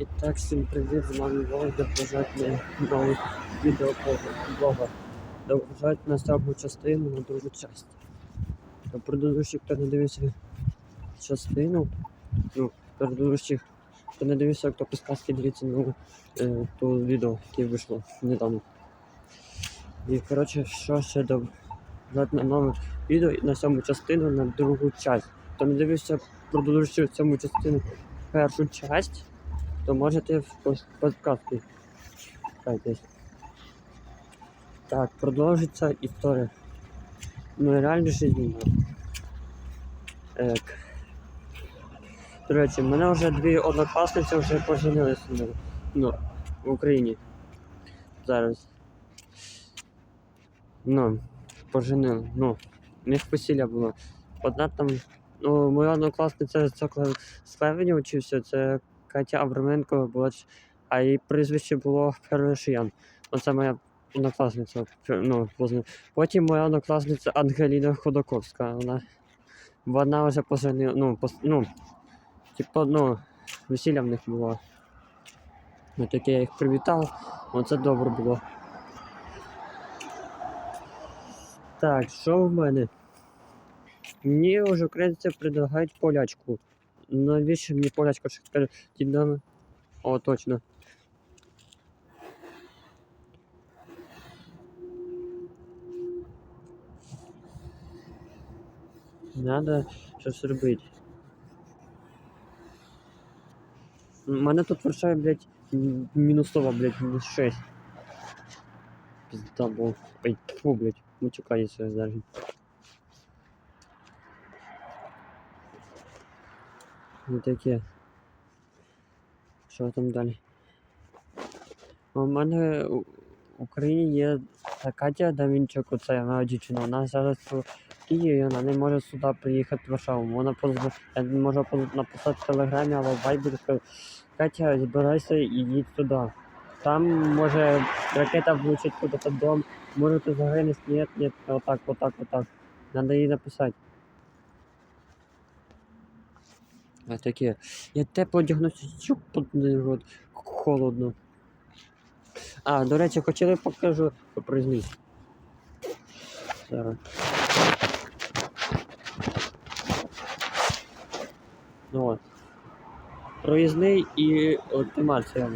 І так, всім привіт, з вами Вова, добажать на новий відео блога. Добажать на сьому частину, на другу частину. То предыдущий, хто не дивився частину, ну, предыдущих, хто не дивився, хто підказки дивіться ну, е, то відео, яке вийшло недавно. І коротше, що ще добажать на нове відео і на сьому частину, на другу часть. Хто не дивився предыдущу сьому частину, першу часть, то можете в пос- подкасті. Так, продовжиться історія. Ну, реально жизнь. Ек. До речі, в мене вже дві однокласниці вже поженилися ну, в Україні. Зараз. Ну, поженили. Ну, у них весілля було. Одна там, ну, моя однокласниця це з Склевені учився, це Катя Абраменко була, а її прізвище було Першиян. Оце моя однокласниця. Ну, Потім моя однокласниця Ангеліна Ходаковська. Вона, вона вже поженила, ну, пос, ну, типу, ну, весілля в них було. Ну, таке я їх привітав, оце добре було. Так, що в мене? Мені вже українці предлагають полячку. Навіщо мені полячка що тепер дідами? О, точно. Надо щось робити. У мене тут вирішає, блядь, м- мінусова, блядь, мінус 6. Пізда, бо. Ой, фу, блядь, мучукає своє зараз. Ну таке. Що там далі? У мене в Україні є Катя Давінчук, оце моя дівчина. Вона зараз у Києві, вона не може сюди приїхати в Варшаву. Вона позна... я можу написати в телеграмі або в Вайбері, сказати, Катя, збирайся і їдь туди. Там може ракета влучить куди-то дом, може ти загинеш, ні, ні, отак, отак, отак. Надо їй написати. А таке. Я тепло одягнувся, чук под рот. Холодно. А, до речі, хотіли покажу. Зараз. Ну от. Проїзний і оптимація.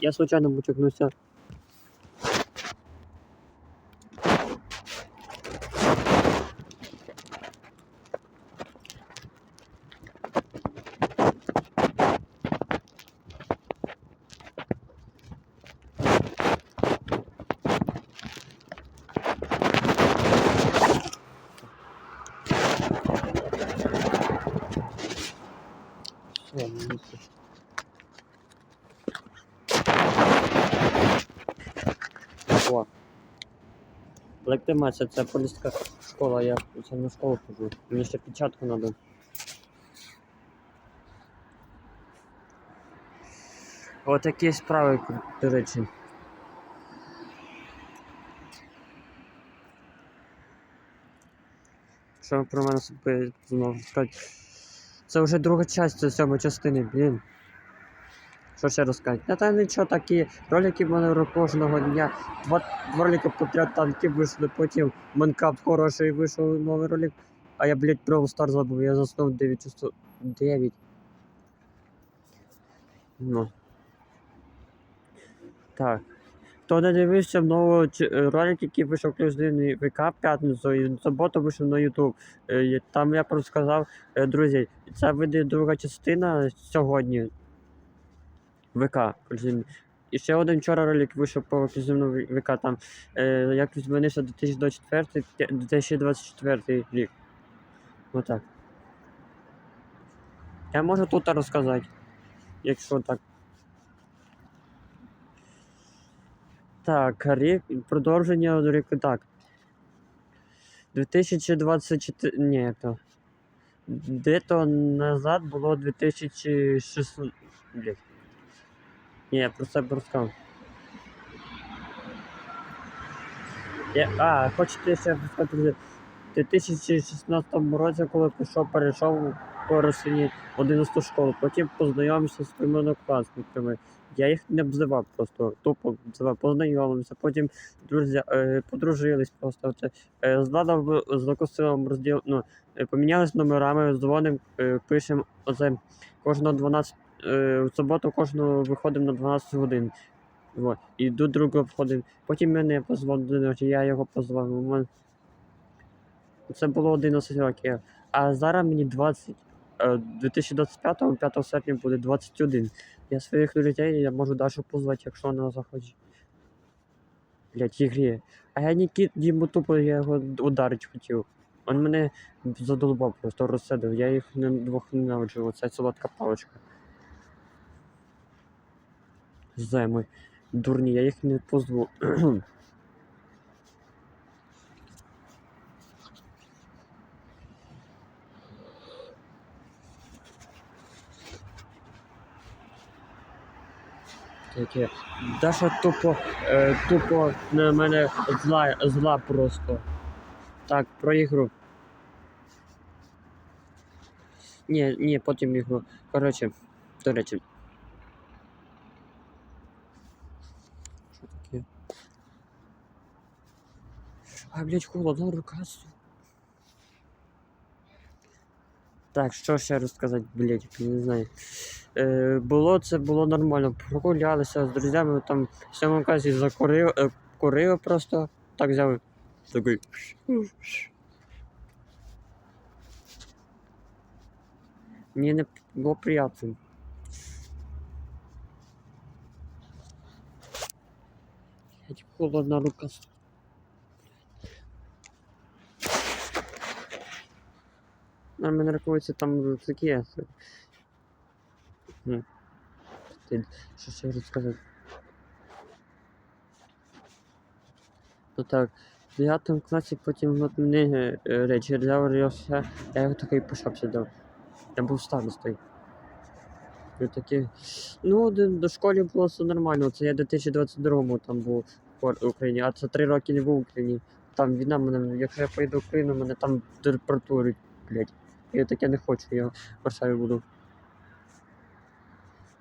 Я случайно мучокнувся. Все, мінуси. О. Лектимація, це поліська школа, я це на школу хожу. Мені ще печатку надо. Отакі справи, до речі. Що про мене знову сказати? Це вже друга частина сьомої частини, блін. Що ще розказати? Та та нічого такі ролики в мене кожного дня. Два, ролики подряд танки вийшли, потім Майнкрафт хороший вийшов новий ролик. А я, блядь, Brawl Stars забув, я заснув 9 часов. 9. Ну. Так. Хто не дивився нового е, ролик, який вийшов кожен ВК п'ятницю, і в суботу вийшов на YouTube. Е, Там я просто сказав, е, друзі, це вийде друга частина сьогодні. ВК. І ще один вчора ролик вийшов по ексклюзивному ВК, там як змінився 2024 2024 рік. Отак. Я можу тут розказати, якщо так. Так, рік, продовження року так. 2024. Ні, то. Де-то назад було 2600. Блять. Ні, я про розказав. Я, а, хочете ще сказати, в 2016 році, коли пішов, перейшов по Росії в 11 школу, потім познайомився з своїми однокласниками. Я їх не обзивав просто, тупо обзивав, познайомився, потім друзі, е, подружились просто. Е, з Владом з Локосилом розділ, ну, е, помінялись номерами, дзвоним, е, пишемо оце кожного 12, е, в суботу кожного виходимо на 12 годин. Вот. І до друга входимо. Потім мене позвонили, я його позвав. Це було 11 років. А зараз мені 20. Е, 2025 5 серпня буде 21. Я своїх людей я можу Дашу позвати, якщо вона захоче. Блять, ігрі. А я Нікіт йому тупо я його ударити хотів. Он мене задолбав просто розсадив. Я їх не двох ненавиджу. Оця солодка паличка. Займи. Дурні, я їх не позву. Таке. Даша тупо, е, тупо на мене зла, зла просто. Так, про ігру. Ні, ні, потім ігру. Коротше, до речі. Що таке? А, блядь, холодно, рука. су- Так, що ще розказати, блядь, не знаю. Е, було це було нормально. Прогулялися з друзями, там в сьомому класі закурив, е, курив просто. Так взяв. Такий. Мені не було приємно. Холодна рука. На рахується там такі. Ну, що ще розказати? Ну так, в 9 класі потім от мені е, речі все, я його такий пішов сюди. Я був старостою. І такі, ну, до, школі було все нормально. Це я в 2022-му там був в Україні, а це три роки не був в Україні. Там війна мене, якщо я поїду в Україну, мене там депортують, блядь. Я таке не хочу, я Варшаві буду.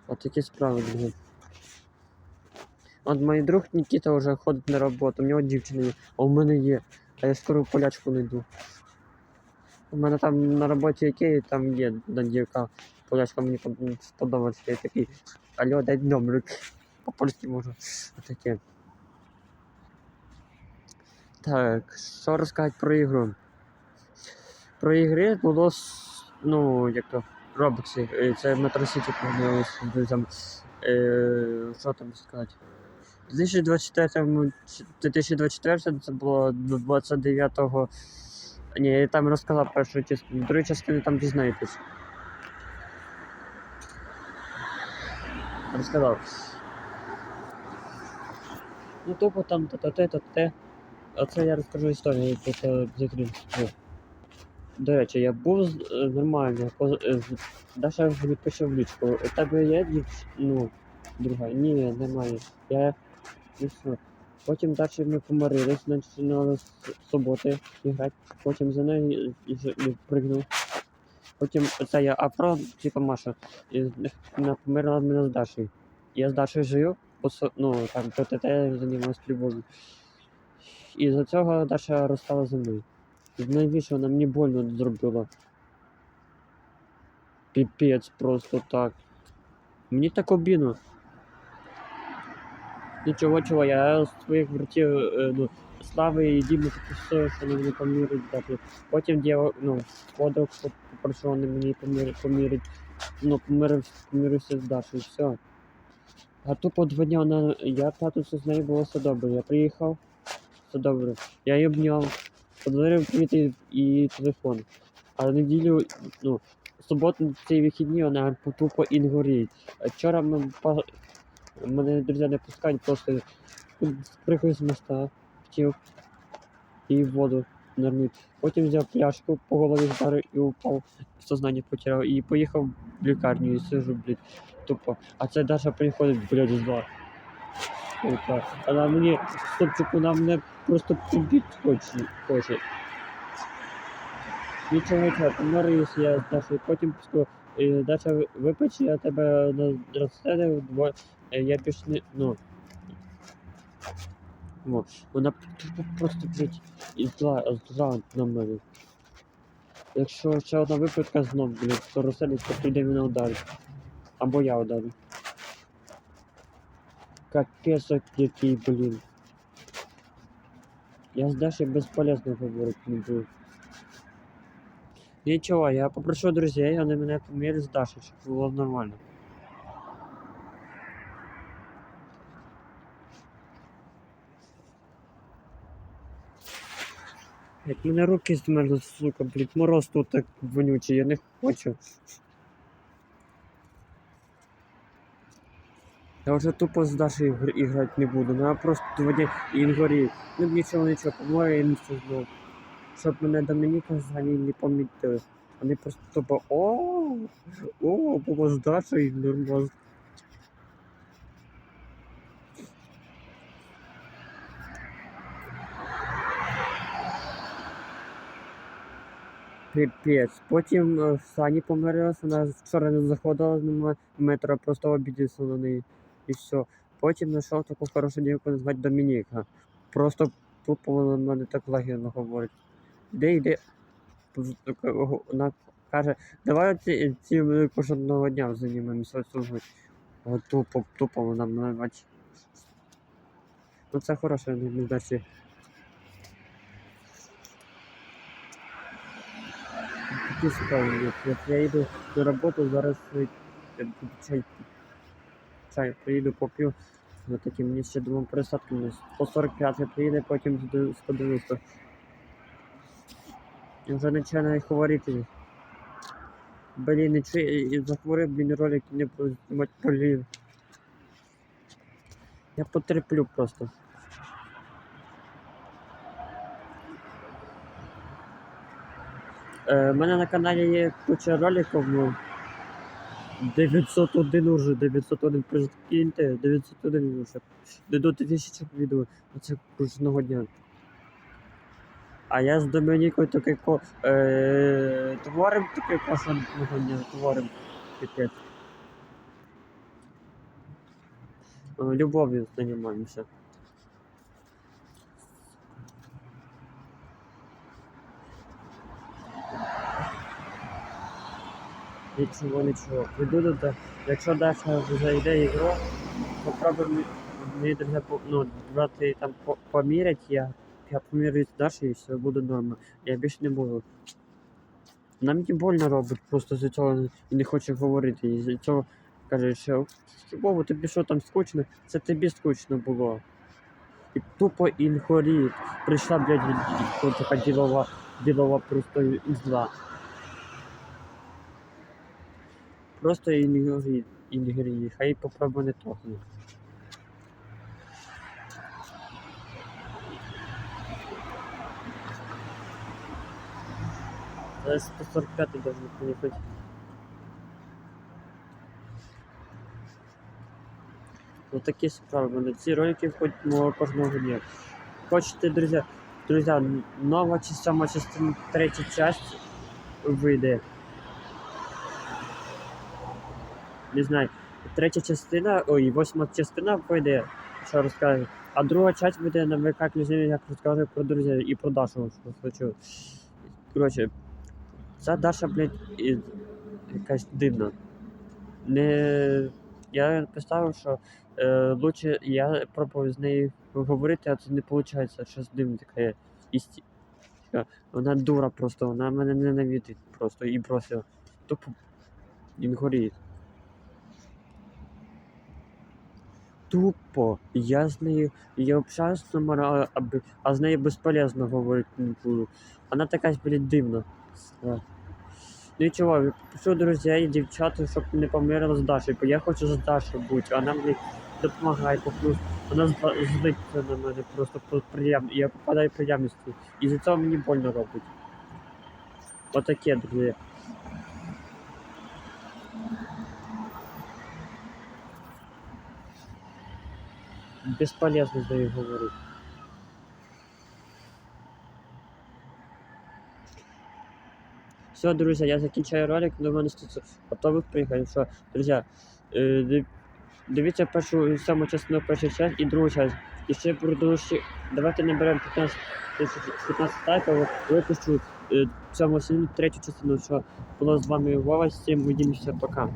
От такі справи, блядь. От мій друг Нікіта вже ходить на роботу, у нього дівчина є, а у мене є. А я скоро полячку знайду. У мене там на роботі який там є дівка. Полячка мені под- сподобалася. Я такий. Алло, дай номер. По-польськи можу. Отаке. Так, що розказати про ігру? Про ігри було с- ну, як то, Робоксі. Е, Це познайомився з друзям. Е, що там сказати? У 2024 2024 це було 29-го. Ні, я там розказав першу частину. Другу частину там дізнаєтесь. Розказав. Ну тупо там то те, то те. Оце я розкажу історію, яку це закрив. До речі, я був е, нормально. е, Даша мені пише в лічку. У тебе є дівч... ну, друга? Ні, немає. Я і все. Потім далі ми помирились, починали з суботи грати. Потім за нею і пригнув. Потім це я Афро, типа Маша, і в мене з Дашею. Я з Дашею жив, ну там ПТТ займалась любов'ю. І за цього Даша розстала зі мною. Найбільше вона мені больно зробила. Піпець просто так. Мені так обідно. Нічого, чого, я з твоїх братів, е, ну, Слави і Діми все, що вони мені помірять дати. Потім діяв, ну, подруг попросив вони мені помір, помірять. Ну, помирив, помирився з Дашою, все. А тупо два дня вона, я п'ятницю з нею було все добре. Я приїхав, все добре. Я її обняв, подарив квіти і телефон. А в неділю, ну, суботу ці вихідні вона тупо інгорить. А Вчора ми па- мене друзі не пускають, просто прихожу з моста, хотів і воду нирнуть. Потім взяв пляшку, по голові вдарив і упав, сознання потеряв. І поїхав в лікарню і сижу, блядь, тупо. А це Даша приходить, блядь, зла. Сука. Вона мені, стопчик, вона мене просто прибити хоче. Нічого нічого, помирюсь я з Дашою, потім е, Даша випече, я тебе на розстрелю, бо я не, ну, Во. Вона просто блять і зла, зла на мене. Якщо ще одна випадка знов, блять, то розселить, то прийде мене ударить. Або я ударю. Капець який, блін. Я з Дашей безполезно говорити не буду. Нічого, я попрошу друзей, вони мене помірять з Дашей, щоб було нормально. Як мене руки змерзли, сука, блядь, мороз тут так вонючий, я не хочу. Я вже тупо з Дашею гр- іграти не буду, ну я просто воді інгорі. Ну нічого, нічого, помою і місце знов. Щоб мене Домініка взагалі не помітили. Вони просто тупо о о, було з Дашею нормально. Піпець. Потім е, Сані помирилася, вона вчора не заходила з метро, просто обідівся на неї. І все. Потім знайшов таку хорошу дівку назвати Домініка. Просто тупо вона на мене так лагідно говорить. Де йде? Вона каже, давай ці, ці кожного дня займемося. От тупо, тупо вона мене бачить. Ну це хороше, не, не значить. Такі справи. Я йду на роботу, зараз е. Чай приїду, поп'ю. Ну такі мені ще думав пересадки не 145 приїде, потім до 190. Я вже починаю говорити. Блін, не чи і захворів, блін, ролик не знімати, блін. Я потерплю просто. Е, у мене на каналі є куча роликів, ну. 901 уже, 901 прикиньте, 901 уже. Де до 1000 відео, оце кожного дня. А я з Домінікою таке ко... Е, творим таке кожного дня, творим. Піпець. Е, Любов'ю займаємося. Нічого, нічого. Прийду до Якщо Даша зайде ігру, попробуй мені друзі, ну, брати там по- помірять, я, я помірюю Дашею і все буде норма. Я більше не буду. Нам мені больно робить, просто з цього і не хоче говорити. І з цього каже, що Богу, тобі що там скучно? Це тобі скучно було. І тупо інхоріт. Прийшла, блядь, така ділова, ділова просто ізла. Просто інгорі, інгорі, хай попробує не тохне. Це 145 должен приїхати. Ну такі справи, мене ці ролики входять кожного дня. Хочете, друзі, друзі, нова чи сама частина, третя часть вийде. Не знаю, третя частина, ой, восьма частина вийде, що розкажу. А друга часть буде на ВК Князеві, як розкажу про друзів і про Дашу, що хочу. Коротше, ця Даша, блядь, і- якась дивна. Не... Я поставив, що е, лучше я пробував з нею говорити, а це не виходить, щось дивне таке. Істі... Вона дура просто, вона мене ненавидить просто і бросила. Тупо він тупо. Я з нею, я общаюсь з номера, а, з нею безполезно говорити не буду. Вона така, блядь, дивна. Нічого, пишу друзей, дівчата, щоб не помирила з Дашею, я хочу з Дашею бути, вона мені допомагає, поплюс. Вона злиться на мене просто по приєм... я попадаю в приємності. І за цього мені больно робить. Отаке, друзі. Безполезно з нею говорити. Все, друзі, я закінчаю ролик, до мене тут готових приїхати. Що, друзі, е, дивіться першу саму частину першу часть і другу часть. І ще продовжуючи, давайте наберемо 15, 15 лайків, випущу е, цьому сьогодні третю частину, що було з вами Вова, всім увидимося, пока.